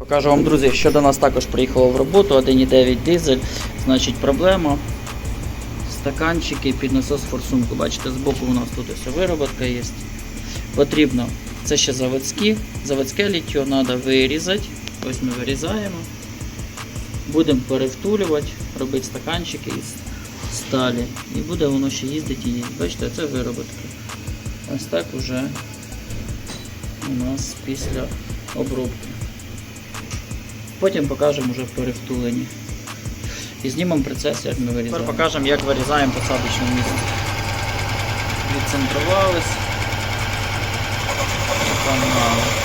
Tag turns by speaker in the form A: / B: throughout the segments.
A: Покажу вам, друзі, що до нас також приїхало в роботу 1,9 дизель. Значить, проблема. Стаканчики під насос форсунку. Бачите, збоку у нас тут ось вироботка є. Потрібно, це ще заводські, заводське ліття треба вирізати. Ось ми вирізаємо. Будемо перевтулювати, робити стаканчики із сталі. І буде воно ще їздити і їздити. Бачите, це вироботка. Ось так уже у нас після обробки. Потім покажемо вже в перевтуленні. І знімемо процес, як ми вирізаємо. Тепер покажемо, як вирізаємо посадочне місце. Відцентрувались. Погнали.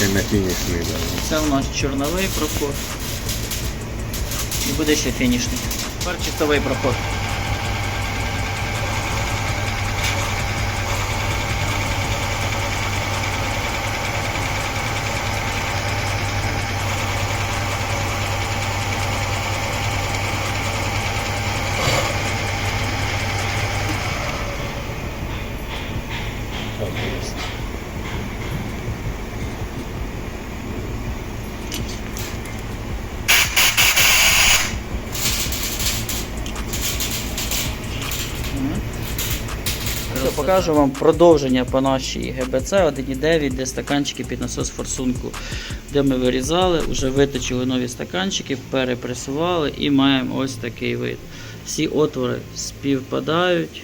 B: Який на фінішний, да.
A: Це у нас чорновий проход. І буде ще фінішний. Тепер чистовий проход.
B: Так, є.
A: Все, покажу вам продовження по нашій ГБЦ 1.9, де стаканчики під насос форсунку, де ми вирізали, вже виточили нові стаканчики, перепресували і маємо ось такий вид. Всі отвори співпадають.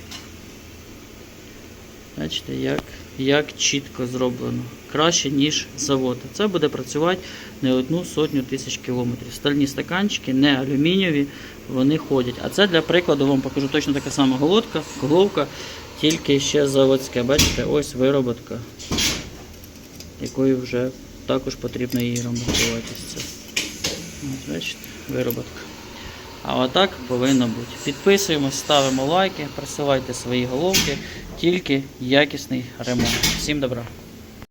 A: Бачите, як, як чітко зроблено. Краще, ніж завод. Це буде працювати не одну сотню тисяч кілометрів. Стальні стаканчики, не алюмінієві, вони ходять. А це для прикладу вам покажу точно така сама головка, головка, тільки ще заводське. Бачите, ось вироботка, якою вже також потрібно її ремонтувати. Бачите, вироботка. А отак повинно бути. Підписуємось, ставимо лайки, присилайте свої головки, тільки якісний ремонт. Всім добра!